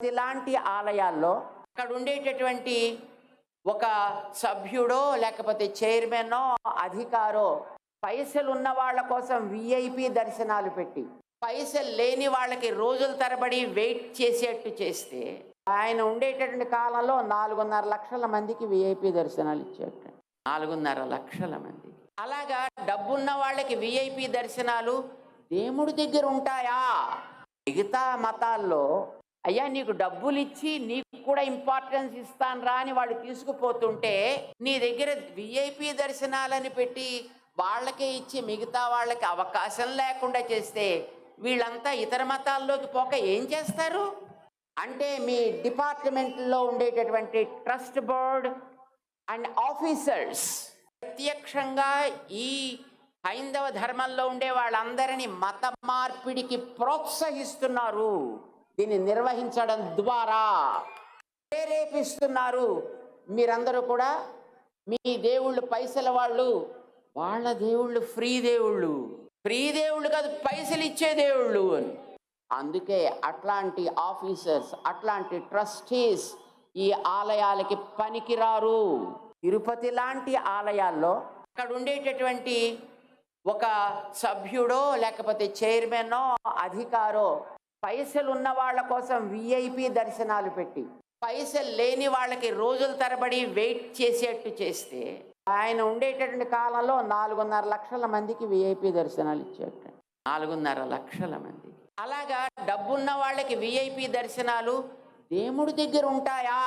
ఇలాంటి ఆలయాల్లో అక్కడ ఉండేటటువంటి ఒక సభ్యుడో లేకపోతే చైర్మనో అధికారో పైసలు ఉన్న వాళ్ళ కోసం విఐపి దర్శనాలు పెట్టి పైసలు లేని వాళ్ళకి రోజుల తరబడి వెయిట్ చేసేట్టు చేస్తే ఆయన ఉండేటటువంటి కాలంలో నాలుగున్నర లక్షల మందికి విఐపి దర్శనాలు ఇచ్చేట నాలుగున్నర లక్షల మంది అలాగా డబ్బున్న వాళ్ళకి విఐపి దర్శనాలు దేవుడి దగ్గర ఉంటాయా? మిగతా మతాల్లో అయ్యా నీకు డబ్బులు ఇచ్చి నీకు కూడా ఇంపార్టెన్స్ ఇస్తాను రా అని వాళ్ళు తీసుకుపోతుంటే నీ దగ్గర విఐపి దర్శనాలని పెట్టి వాళ్ళకే ఇచ్చి మిగతా వాళ్ళకి అవకాశం లేకుండా చేస్తే వీళ్ళంతా ఇతర మతాల్లోకి పోక ఏం చేస్తారు? అంటే మీ డిపార్ట్మెంట్లో ఉండేటటువంటి ట్రస్ట్ బోర్డ్ అండ్ ఆఫీసర్స్ ప్రత్యక్షంగా ఈ హైందవ ధర్మంలో ఉండే వాళ్ళందరినీ మత మార్పిడికి ప్రోత్సహిస్తున్నారు. దీన్ని నిర్వహించడం ద్వారా ప్రేరేపిస్తున్నారు. మీరందరూ కూడా మీ దేవుళ్ళు పైసల వాళ్ళు వాళ్ళ దేవుళ్ళు ఫ్రీ దేవుళ్ళు. ఫ్రీ దేవుళ్ళు కాదు పైసలు ఇచ్చే దేవుళ్ళు అని. అందుకే అట్లాంటి ఆఫీసర్స్ అట్లాంటి ట్రస్టీస్ ఈ ఆలయాలకి పనికిరారు. తిరుపతి లాంటి ఆలయాల్లో అక్కడ ఉండేటటువంటి ఒక సభ్యుడో లేకపోతే చైర్మనో అధికారో పైసలు ఉన్న వాళ్ళ కోసం విఐపి దర్శనాలు పెట్టి పైసలు లేని వాళ్ళకి రోజుల తరబడి వెయిట్ చేసేట్టు చేస్తే ఆయన ఉండేటటువంటి కాలంలో నాలుగున్నర లక్షల మందికి విఐపి దర్శనాలు ఇచ్చేట నాలుగున్నర లక్షల మంది అలాగా డబ్బున్న వాళ్ళకి విఐపి దర్శనాలు దేవుడి దగ్గర ఉంటాయా?